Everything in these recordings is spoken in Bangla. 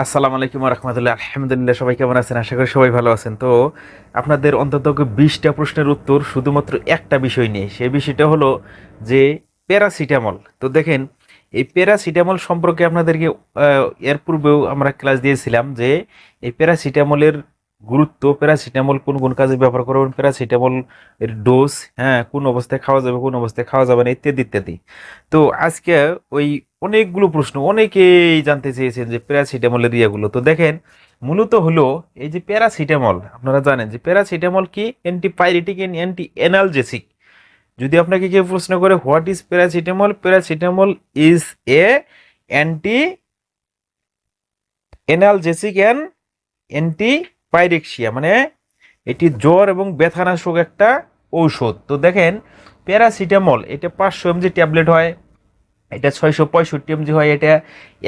আসসালামু আলাইকুম রহমতুল্লাহ। আলহামদুলিল্লাহ, সবাই কেমন আছেন? আশা করি সবাই ভালো আছেন। তো আপনাদের অন্তত বিশটা প্রশ্নের উত্তর শুধুমাত্র একটা বিষয় নিয়ে। সেই বিষয়টা হলো যে প্যারাসিটামল। তো দেখেন, এই প্যারাসিটামল সম্পর্কে আপনাদেরকে এর পূর্বেও আমরা ক্লাস দিয়েছিলাম যে এই প্যারাসিটামলের গুরুত্ব প্যারাসিটামল কোন কোন কাজে ব্যবহার করবেন? প্যারাসিটামল এর ডোজ হ্যাঁ কোন অবস্থায় খাওয়া যাবে, কোন অবস্থায় খাওয়া যাবে না, ইত্যাদি ইত্যাদি। তো আজকে ওই অনেকগুলো প্রশ্ন, অনেকেই জানতে চেয়েছেন যে প্যারাসিটামলের ইয়েগুলো। তো দেখেন, মূলত হলো এই যে প্যারাসিটামল আপনারা জানেন যে প্যারাসিটামল কি? অ্যান্টিপাইরেটিক এন্ড অ্যান্টি অ্যানালজেসিক যদি আপনাকে কেউ প্রশ্ন করে what is paracetamol paracetamol is a anti analgesic and anti pyrexia মানে এটি জ্বর এবং ব্যথানাশক একটা ঔষধ। তো দেখেন, প্যারাসিটামল, এটা পাঁচশো এমজি ট্যাবলেট হয়, এটা ছয়শো পঁয়ষট্টি এমজি হয়, এটা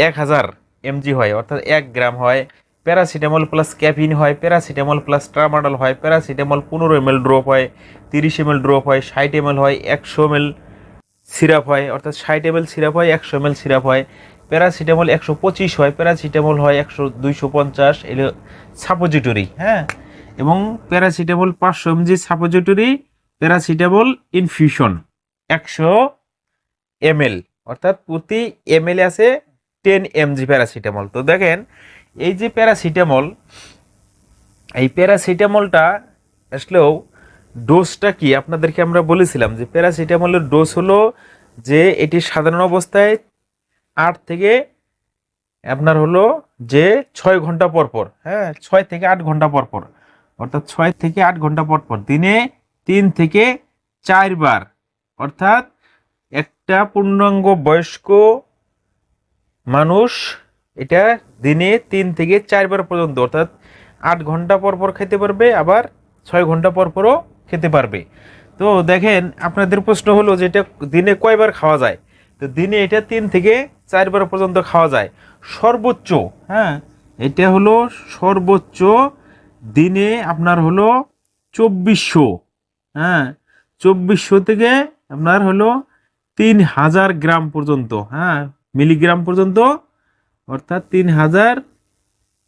এক হাজার এমজি হয়, অর্থাৎ এক গ্রাম হয়। প্যারাসিটামল প্লাস ক্যাফিন হয়, প্যারাসিটামল প্লাস ট্রামাডল হয়, প্যারাসিটামল পনেরো এম ড্রপ হয়, তিরিশ এম ড্রপ হয়, ষাট এম হয়, একশো এম সিরাপ হয়, অর্থাৎ ষাট এম সিরাপ হয়, একশো এম সিরাপ হয়। প্যারাসিটামল একশো পঁচিশ হয়, প্যারাসিটামল হয় একশো দুইশো পঞ্চাশ, এলো সাপোজিটরি হ্যাঁ? এবং প্যারাসিটামল পাঁচশো এমজি সাপোজিটরি, প্যারাসিটামল ইনফিউশন একশো এমএল, অর্থাৎ প্রতি এমএল আছে টেন এমজি প্যারাসিটামল। তো দেখেন, এই যে প্যারাসিটামল, এই প্যারাসিটামলটা আসলেও ডোজটা কি? আপনাদেরকে আমরা বলেছিলাম যে প্যারাসিটামলের ডোজ হলো যে এটি সাধারণ অবস্থায় আট থেকে আপনার হলো যে ছয় ঘণ্টা পর পর হ্যাঁ ছয় থেকে আট ঘণ্টা পর পর, অর্থাৎ ছয় থেকে আট ঘণ্টা পর পর, দিনে তিন থেকে চারবার অর্থাৎ একটা পূর্ণাঙ্গ বয়স্ক মানুষ এটা দিনে তিন থেকে চারবার পর্যন্ত, অর্থাৎ আট ঘণ্টা পর পর খেতে পারবে, আবার ছয় ঘণ্টা পর পরও খেতে পারবে। তো দেখেন, আপনাদের প্রশ্ন হলো যে এটা দিনে কয়বার খাওয়া যায়? তো দিনে এটা তিন থেকে চারবার পর্যন্ত খাওয়া যায়। সর্বোচ্চ হ্যাঁ এটা হলো সর্বোচ্চ দিনে আপনার হলো চব্বিশশো হ্যাঁ চব্বিশশো থেকে আপনার হলো তিন হাজার গ্রাম পর্যন্ত হ্যাঁ মিলিগ্রাম পর্যন্ত, অর্থাৎ তিন হাজার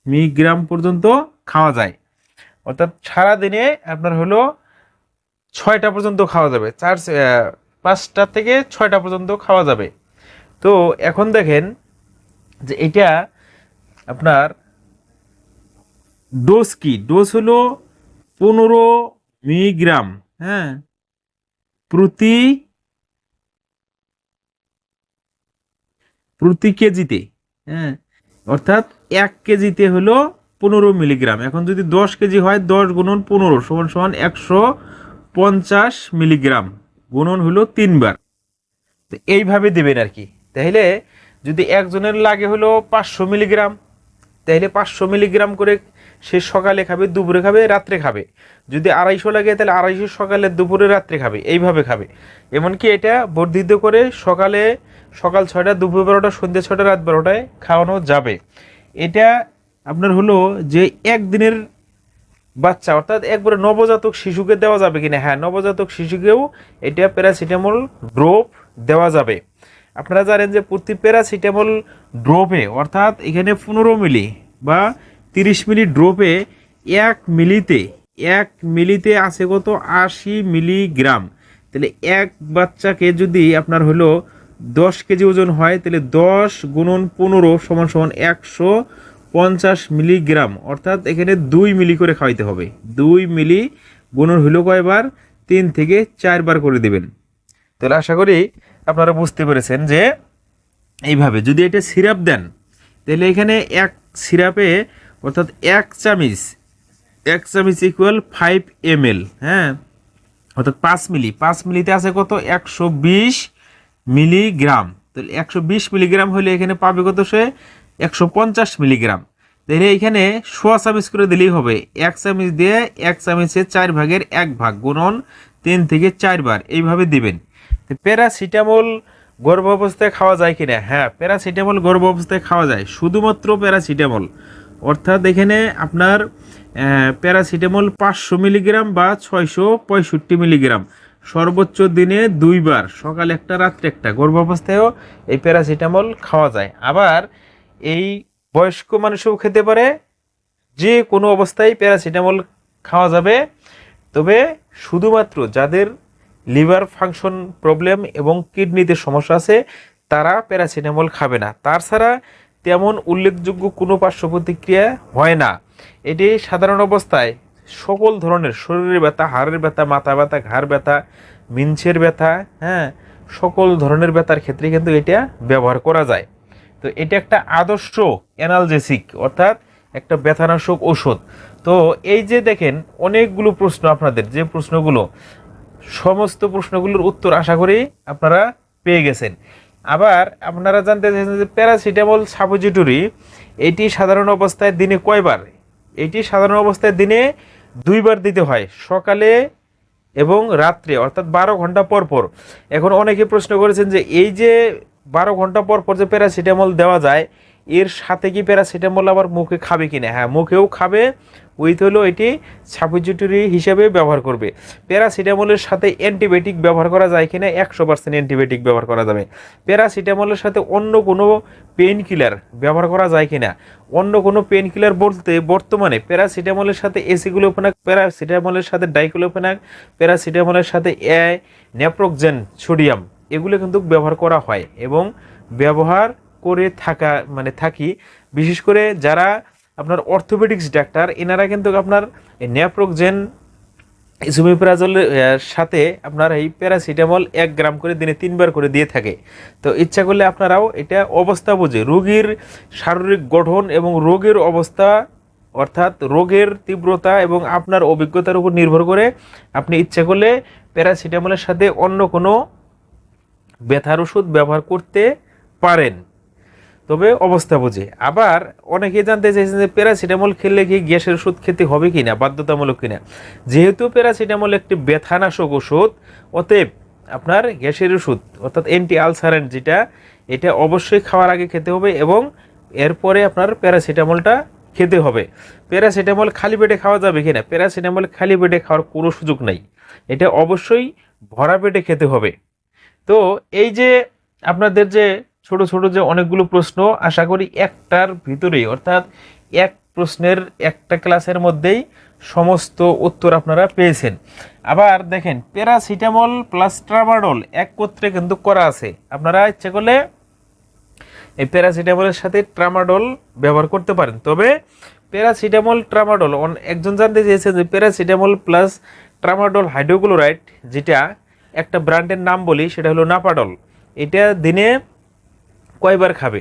মিলিগ্রাম পর্যন্ত খাওয়া যায়। অর্থাৎ সারাদিনে আপনার হলো ছয়টা পর্যন্ত খাওয়া যাবে। চার পাঁচটা থেকে ছয়টা পর্যন্ত খাওয়া যাবে। তো এখন দেখেন যে এটা আপনার ডোজ কি? ডোজ হলো পনেরো মিলিগ্রাম। হ্যাঁ। প্রতি প্রতি কেজিতে। হ্যাঁ। অর্থাৎ এক কেজিতে হলো পনেরো মিলিগ্রাম। এখন যদি দশ কেজি হয় দশ গুণন পনেরো সমান সমান একশো পঞ্চাশ মিলিগ্রাম। গুণন হলো তিনবার। তো এইভাবে দেবেন আর কি। তাহলে যদি একজনের লাগে হলো পাঁচশো মিলিগ্রাম, তাহলে পাঁচশো মিলিগ্রাম করে সে সকালে খাবে, দুপুরে খাবে, রাত্রে খাবে। যদি আড়াইশো লাগে, তাহলে আড়াইশো সকালে, দুপুরে, রাত্রে খাবে, এইভাবে খাবে। এমনকি এটা বর্ধিত করে সকালে, সকাল ছয়টা, দুপুর বারোটা, সন্ধ্যে ছয়টা, রাত বারোটায় খাওয়ানো যাবে। এটা আপনার হলো যে একদিনের বাচ্চা, অর্থাৎ একবারে নবজাতক শিশুকে দেওয়া যাবে কিনা? হ্যাঁ নবজাতক শিশুকেও এটা প্যারাসিটামল ড্রপ দেওয়া যাবে। আপনারা জানেন যে প্রতি প্যারাসিটামল ড্রপে অর্থাৎ এখানে পনেরো মিলি বা তিরিশ মিলি ড্রপে এক মিলিতে এক মিলিতে আছে কত? আশি মিলিগ্রাম। তাহলে এক বাচ্চাকে যদি আপনার হলো দশ কেজি ওজন হয়, তাহলে দশ গুণন পনেরো সমান সমান একশো পঞ্চাশ মিলিগ্রাম, অর্থাৎ এখানে দুই মিলি করে খাওয়াইতে হবে। দুই মিলি গুণন হলো কয়বার? তিন থেকে চারবার করে দেবেন। তাহলে আশা করি আপনারা বুঝতে পেরেছেন যে এইভাবে যদি এটা সিরাপ দেন, তাহলে এখানে এক সিরাপে, অর্থাৎ এক চামিচ এক চামিচ ইকুয়াল ফাইভ এম হ্যাঁ? অর্থাৎ পাঁচ মিলি। পাঁচ মিলিতে আছে কত? একশো বিশ মিলিগ্রাম। তাহলে একশো বিশ মিলিগ্রাম হলে এখানে পাবে কত সে? একশো পঞ্চাশ মিলিগ্রাম। তাহলে এখানে সোয়া চামিচ করে দিলেই হবে। এক চামিচ দিয়ে এক চামিচে চার ভাগের এক ভাগ গুণন তিন থেকে চারবার এইভাবে দিবেন। প্যারাসিটামল গর্ভ অবস্থায় খাওয়া যায় কিনা হ্যাঁ প্যারাসিটামল গর্ভ অবস্থায় খাওয়া যায়। শুধুমাত্র প্যারাসিটামল। অর্থাৎ এখানে আপনার প্যারাসিটামল পাঁচশো মিলিগ্রাম বা ছয়শো পঁয়ষট্টি মিলিগ্রাম। সর্বোচ্চ দিনে দুইবার, সকালে একটা, রাত্রে একটা। গর্ভাবস্থায়ও এই প্যারাসিটামল খাওয়া যায়। আবার এই বয়স্ক মানুষও খেতে পারে, যে কোনো অবস্থায় প্যারাসিটামল খাওয়া যাবে। তবে শুধুমাত্র যাদের লিভার ফাংশন প্রবলেম এবং কিডনিতে সমস্যা আছে, তারা প্যারাসিটামল খাবে না। তাছাড়া তেমন উল্লেখযোগ্য কোনো পার্শ্ব প্রতিক্রিয়া হয় না। এটি সাধারণ অবস্থায় সকল ধরনের শরীরের ব্যথা, হাড়ের ব্যথা, মাথা ব্যথা, ঘাড় ব্যথা মিঞ্চের ব্যথা হ্যাঁ সকল ধরনের ব্যথার ক্ষেত্রে কিন্তু এটা ব্যবহার করা যায়। তো এটা একটা আদর্শ অ্যানালজেসিক অর্থাৎ একটা ব্যথানাশক ওষুধ তো এই যে দেখেন, অনেকগুলো প্রশ্ন আপনাদের, যে প্রশ্নগুলো, সমস্ত প্রশ্নগুলোর উত্তর আশা করি আপনারা পেয়ে গেছেন। আবার আপনারা জানতে চাইছেন যে প্যারাসিটামল সাপোজিটরি, এটি সাধারণ অবস্থায় দিনে কয়বার? এটি সাধারণ অবস্থায় দিনে দুইবার দিতে হয়, সকালে এবং রাত্রে, অর্থাৎ বারো ঘণ্টা পর পর এখন অনেকে প্রশ্ন করেছেন যে এই যে বারো ঘণ্টা পর পর যে প্যারাসিটামল দেওয়া যায়, এর সাথে কি প্যারাসিটামল আবার মুখে খাবে কিনা? হ্যাঁ মুখেও খাবে উইথ হলো এটি সাপোজিটরি হিসেবে ব্যবহার করবে। প্যারাসিটামলের সাথে অ্যান্টিবায়োটিক ব্যবহার করা যায় কিনা? একশো পার্সেন্ট অ্যান্টিবায়োটিক ব্যবহার করা যাবে। প্যারাসিটামলের সাথে অন্য কোনো পেইন কিলার ব্যবহার করা যায় কিনা? অন্য কোনো পেইন কিলার বলতে বর্তমানে প্যারাসিটামলের সাথে এসিগুলোফেনাক প্যারাসিটামলের সাথে ডাইক্লোফেনাক প্যারাসিটামলের সাথে এ নেপ্রোকজেন সোডিয়াম এগুলো কিন্তু ব্যবহার করা হয় এবং ব্যবহার করে থাকা মানে থাকি। বিশেষ করে যারা আপনার অর্থোপেডিক্স ডাক্তার এনারা কিন্তু আপনার নেপ্রোকজেন ইসুমিপ্রাজলের সাথে আপনার এই প্যারাসিটামল এক গ্রাম করে দিনে তিনবার করে দিয়ে থাকে। তো ইচ্ছা করলে আপনারাও এটা অবস্থা বুঝে। রোগীর শারীরিক গঠন এবং রোগের অবস্থা, অর্থাৎ রোগের তীব্রতা এবং আপনার অভিজ্ঞতার উপর নির্ভর করে আপনি ইচ্ছা করলে প্যারাসিটামলের সাথে অন্য কোনো ব্যথার ওষুধ ব্যবহার করতে পারেন। তবে অবস্থা বুঝে। আবার অনেকে জানতে চাইছেন যে প্যারাসিটামল খেলে কি গ্যাসের ওষুধ খেতে হবে কি না বাধ্যতামূলক কিনা? যেহেতু প্যারাসিটামল একটি ব্যথানাশক ওষুধ, অতএব আপনার গ্যাসের ওষুধ, অর্থাৎ অ্যান্টি আলসারেন্ট যেটা, এটা অবশ্যই খাওয়ার আগে খেতে হবে এবং এরপরে আপনার প্যারাসিটামলটা খেতে হবে। প্যারাসিটামল খালি পেটে খাওয়া যাবে কিনা? প্যারাসিটামল খালি পেটে খাওয়ার কোনো সুযোগ নাই। এটা অবশ্যই ভরা পেটে খেতে হবে। তো এই যে আপনাদের যে ছোট ছোট যে অনেকগুলো প্রশ্ন, আশা করি একটার ভিতরেই, অর্থাৎ এক প্রশ্নের একটা ক্লাসের মধ্যেই সমস্ত উত্তর আপনারা পেয়েছেন। আবার দেখেন, প্যারাসিটামল প্লাস ট্রামাডল একত্রে কিন্তু করা আছে। আপনারা ইচ্ছে করলে এই প্যারাসিটামলের সাথে ট্রামাডল ব্যবহার করতে পারেন। তবে প্যারাসিটামল ট্রামাডল একজন জানতে চেয়েছে যে প্যারাসিটামল প্লাস ট্রামাডল হাইড্রোক্লোরাইড যেটা একটা ব্র্যান্ডের নাম বলি, সেটা হলো নাপাডল। এটা দিনে কয়বার খাবে?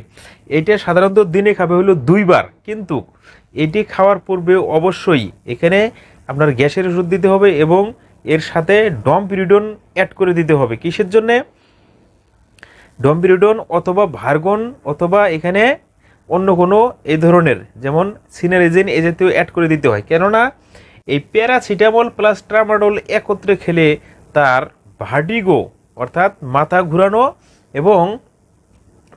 এটা সাধারণত দিনে খাবে হলো দুইবার। কিন্তু এটি খাওয়ার পূর্বে অবশ্যই এখানে আপনার গ্যাসের ওষুধ দিতে হবে এবং এর সাথে ডমপিরিডন অ্যাড করে দিতে হবে। কিসের জন্যে? ডম্পিরিডন অথবা ভার্গন অথবা এখানে অন্য কোনো এই ধরনের, যেমন সিনারিজিন এ জাতীয় অ্যাড করে দিতে হয়। কেননা এই প্যারাসিটামল প্লাস ট্রামাডল একত্রে খেলে তার ভার্টিগো অর্থাৎ মাথা ঘুরানো এবং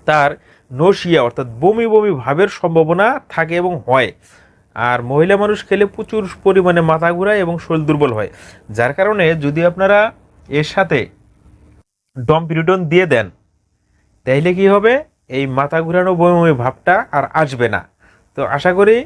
তার নশিয়া অর্থাৎ বমি বমি ভাবের সম্ভাবনা থাকে এবং হয়। আর মহিলা মানুষ খেলে প্রচুর পরিমাণে মাথা ঘুরায় এবং শরীর দুর্বল হয়। যার কারণে যদি আপনারা এর সাথে ডম্পিরিডন দিয়ে দেন, তাইলে কি হবে? এই মাথা ঘুরানো বমি বমি ভাবটা আর আসবে না। তো আশা করি